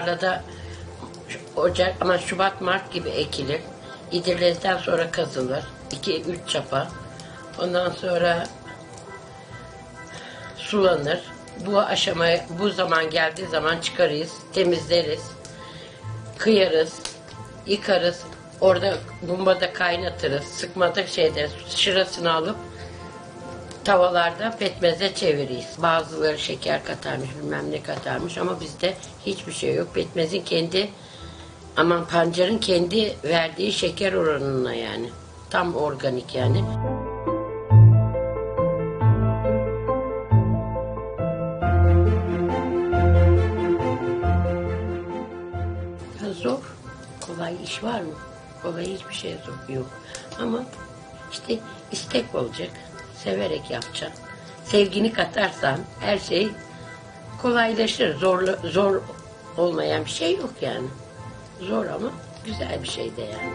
Tarlada Ocak ama Şubat Mart gibi ekilir. İdilezden sonra kazılır. 2-3 çapa. Ondan sonra sulanır. Bu aşamaya bu zaman geldiği zaman çıkarırız, temizleriz, kıyarız, yıkarız. Orada bumbada kaynatırız. Sıkmada şeyde şırasını alıp tavallarda pekmeze çeviririz. Bazıları şeker katarmış, bilmem ne katarmış ama bizde hiçbir şey yok. Pekmezin kendi aman pancarın kendi verdiği şeker oranına yani. Tam organik yani. Ya zor. Kolay iş var mı? Kolay hiçbir şey zor yok. Ama işte istek olacak. Severek yapacaksın. Sevgini katarsan her şey kolaylaşır. Zorlu, zor olmayan bir şey yok yani. Zor ama güzel bir şey de yani.